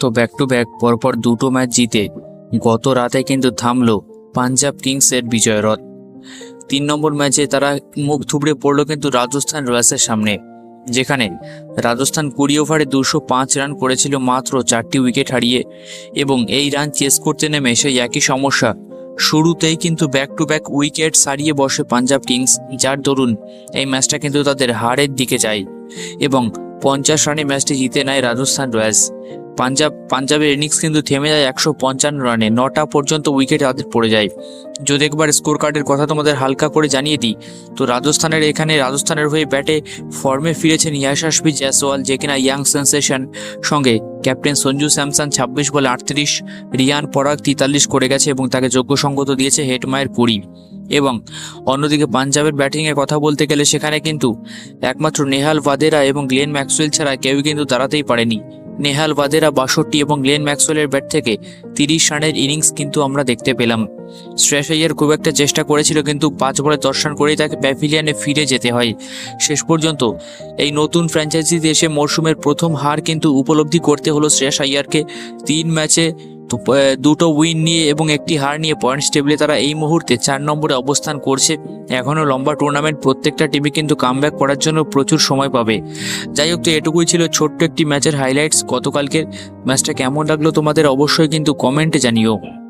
তো back to back পরপর দুটো ম্যাচ জিতে গত রাতে কিন্তু থামল পাঞ্জাব কিংসের বিজয় রথ তিন নম্বর ম্যাচে তারা মুখ থুবড়ে পড়ল কিন্তু রাজস্থান রয়্যালসের সামনে, যেখানে রাজস্থান কুড়ি ওভারে দুশো পাঁচ রান করেছিল মাত্র চারটি উইকেট হারিয়ে এবং এই রান চেস করতে নেমে সেই একই সমস্যা। শুরুতেই কিন্তু ব্যাক টু ব্যাক উইকেট সারিয়ে বসে পাঞ্জাব কিংস যার দরুন এই ম্যাচটা কিন্তু তাদের হারের দিকে যায় এবং পঞ্চাশ রানে ম্যাচটি জিতে নেয় রাজস্থান রয়্যালস। পাঞ্জাব, পাঞ্জাবের ইনিংস কিন্তু থেমে যায় একশো পঞ্চান্ন রানে। নটা পর্যন্ত উইকেট তাদের পড়ে যায়। যদি একবার স্কোর কার্ডের কথা তোমাদের হালকা করে জানিয়ে দিই, তো রাজস্থানের এখানে রাজস্থানের হয়ে ব্যাটে ফর্মে ফিরেছেন ইয়াশাসবি জয়সওয়াল, যে কিনা ইয়াং সেন্সেশন সঙ্গে ক্যাপ্টেন সঞ্জু স্যামসন ছাব্বিশ বলে আটত্রিশ, রিয়ান পরাগ তেতাল্লিশ করে গেছে এবং তাকে যোগ্য সঙ্গত দিয়েছে হেটমায়ের কুড়ি। এবং অন্যদিকে পাঞ্জাবের ব্যাটিংয়ের কথা বলতে গেলে সেখানে কিন্তু একমাত্র নেহাল ভাদেরা এবং গ্লেন ম্যাক্সওয়েল ছাড়া কেউই কিন্তু দাঁড়াতেই পারেনি। নেহাল বাদেরা বাষট্টি এবং গ্লেন ম্যাক্সওয়েলের ব্যাট থেকে তিরিশ রানের ইনিংস কিন্তু আমরা দেখতে পেলাম। শ্রেয়াস আইয়ার খুব একটা চেষ্টা করেছিল কিন্তু পাঁচ বলে দশ রান করেই তাকে প্যাভিলিয়ানে ফিরে যেতে হয়। শেষ পর্যন্ত এই নতুন ফ্র্যাঞ্চাইজিতে এসে মরশুমের প্রথম হার কিন্তু উপলব্ধি করতে হলো শ্রেয়াস আইয়ারকে তিন ম্যাচে দুটো উইন নিয়ে এবং একটি হার নিয়ে পয়েন্টস টেবিলে তারা এই মুহূর্তে চার নম্বরে অবস্থান করছে। এখনও লম্বা টুর্নামেন্ট প্রত্যেকটা টিমই কিন্তু কামব্যাক করার জন্য প্রচুর সময় পাবে। যাই হোক, তো এটুকুই ছিল ছোট্ট একটি ম্যাচের হাইলাইটস গতকালকের। ম্যাচটা কেমন লাগল তোমাদের অবশ্যই কিন্তু কমেন্টে জানিও।